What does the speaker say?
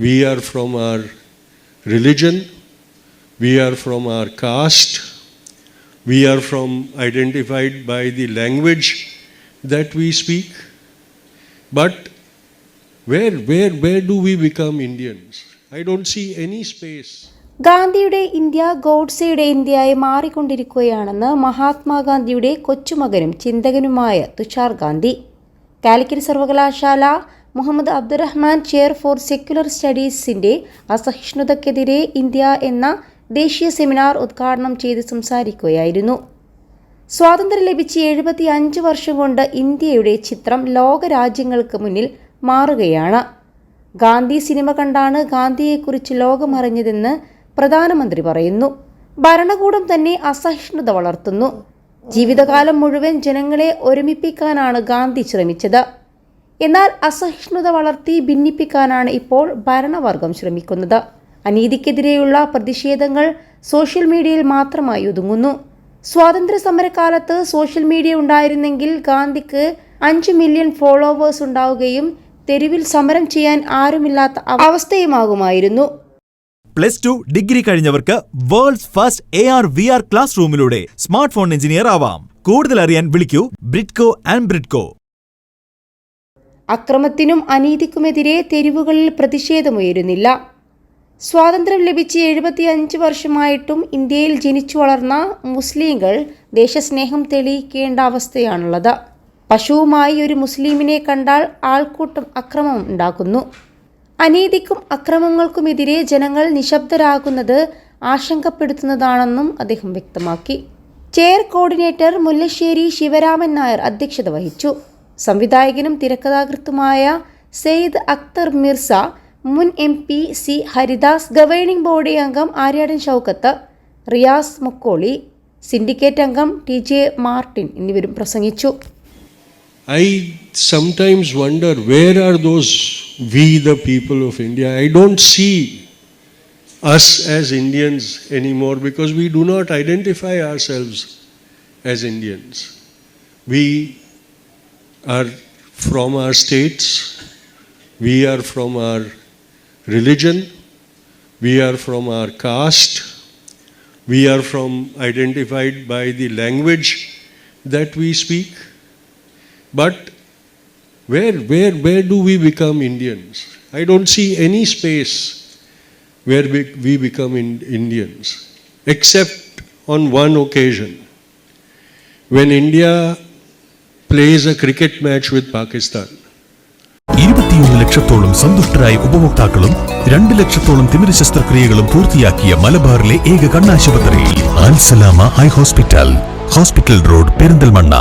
We are from our religion, we are from our caste, we are from identified by the language that we speak. But where, where, where do we become Indians? I don't see any space. ഗാന്ധിയുടെ India ഗോഡ്സെയുടെ ഇന്ത്യയായി മാറിക്കൊണ്ടിരിക്കുകയാണെന്ന് മഹാത്മാഗാന്ധിയുടെ കൊച്ചുമകനും ചിന്തകനുമായ തുഷാർ ഗാന്ധി കാലിക്കറ്റ് സർവകലാശാല Muhammad Abdurahman chair for secular സ്റ്റഡീസിന്റെ അസഹിഷ്ണുതയ്ക്കെതിരെ India എന്ന ദേശീയ സെമിനാർ ഉദ്ഘാടനം ചെയ്ത് സംസാരിക്കുകയായിരുന്നു. സ്വാതന്ത്ര്യം ലഭിച്ച് എഴുപത്തി അഞ്ച് വർഷം കൊണ്ട് ഇന്ത്യയുടെ ചിത്രം ലോകരാജ്യങ്ങൾക്ക് മുന്നിൽ മാറുകയാണ്. ഗാന്ധി സിനിമ കണ്ടാണ് ഗാന്ധിയെക്കുറിച്ച് ലോകമറിഞ്ഞതെന്ന് പ്രധാനമന്ത്രി പറയുന്നു. ഭരണകൂടം തന്നെ അസഹിഷ്ണുത വളർത്തുന്നു. ജീവിതകാലം മുഴുവൻ ജനങ്ങളെ ഒരുമിപ്പിക്കാനാണ് ഗാന്ധി ശ്രമിച്ചത്. എന്നാൽ അസഹിഷ്ണുത വളർത്തി ഭിന്നിപ്പിക്കാനാണ് ഇപ്പോൾ ഭരണവർഗം ശ്രമിക്കുന്നത്. അനീതിക്കെതിരെയുള്ള പ്രതിഷേധങ്ങൾ സോഷ്യൽ മീഡിയയിൽ മാത്രമായി ഒതുങ്ങുന്നു. സ്വാതന്ത്ര്യ സമരകാലത്ത് സോഷ്യൽ മീഡിയ ഉണ്ടായിരുന്നെങ്കിൽ ഗാന്ധിക്ക് അഞ്ച് മില്യൺ ഫോളോവേഴ്സ് ഉണ്ടാവുകയും തെരുവിൽ സമരം ചെയ്യാൻ ആരുമില്ലാത്ത അവസ്ഥയുമാകുമായിരുന്നു. Plus two degree കഴിഞ്ഞവർക്ക് world first A R V R class റൂമിലൂടെ smart phone engineer ആവാം. കൂടുതൽ അറിയാൻ വിളിക്കൂ ബ്രിഡ്കോ ആൻഡ് ബ്രിഡ്കോ. അക്രമത്തിനും അനീതിക്കുമെതിരെ തെരുവുകളിൽ പ്രതിഷേധമുയരുന്നില്ല. സ്വാതന്ത്ര്യം ലഭിച്ച് എഴുപത്തിയഞ്ച് വർഷമായിട്ടും ഇന്ത്യയിൽ ജനിച്ചു വളർന്ന മുസ്ലിങ്ങൾ ദേശസ്നേഹം തെളിയിക്കേണ്ട അവസ്ഥയാണുള്ളത്. പശുവുമായി ഒരു മുസ്ലിമിനെ കണ്ടാൽ ആൾക്കൂട്ടം അക്രമം ഉണ്ടാക്കുന്നു. അനീതിക്കും അക്രമങ്ങൾക്കുമെതിരെ ജനങ്ങൾ നിശബ്ദരാകുന്നത് ആശങ്കപ്പെടുത്തുന്നതാണെന്നും അദ്ദേഹം വ്യക്തമാക്കി. ചെയർ കോർഡിനേറ്റർ മുല്ലശ്ശേരി ശിവരാമൻ നായർ അധ്യക്ഷത വഹിച്ചു. സംവിധായകനും തിരക്കഥാകൃത്തുമായ സെയ്ദ് അക്തർ മിർസ മുൻ M P C Haridas governing ബോർഡി അംഗം ആര്യാടൻ ഷൗക്കത്ത് റിയാസ് മുക്കോളി സിൻഡിക്കേറ്റ് അംഗം ടി ജെ മാർട്ടിൻ എന്നിവരും പ്രസംഗിച്ചു. I sometimes wonder where are those we the people of India I don't see us as Indians any more because we do not identify ourselves as are from our states, we are from our religion, we are from our caste, we are from identified by the language that we speak. But where, where, where do we become Indians? I don't see any space where we, we become in, Indians, except on one occasion when India plays a cricket match with Pakistan. ഇരുപത്തിയൊന്ന് ലക്ഷത്തോളം സന്തുഷ്ടരായ ഉപഭോക്താക്കളും രണ്ട് ലക്ഷത്തോളം തിമിര ശസ്ത്രക്രിയകളും പൂർത്തിയാക്കിയ മലബാറിലെ ഏക കണ്ണാശുപത്രി Al Salama eye hospital hospital road Perinthalmanna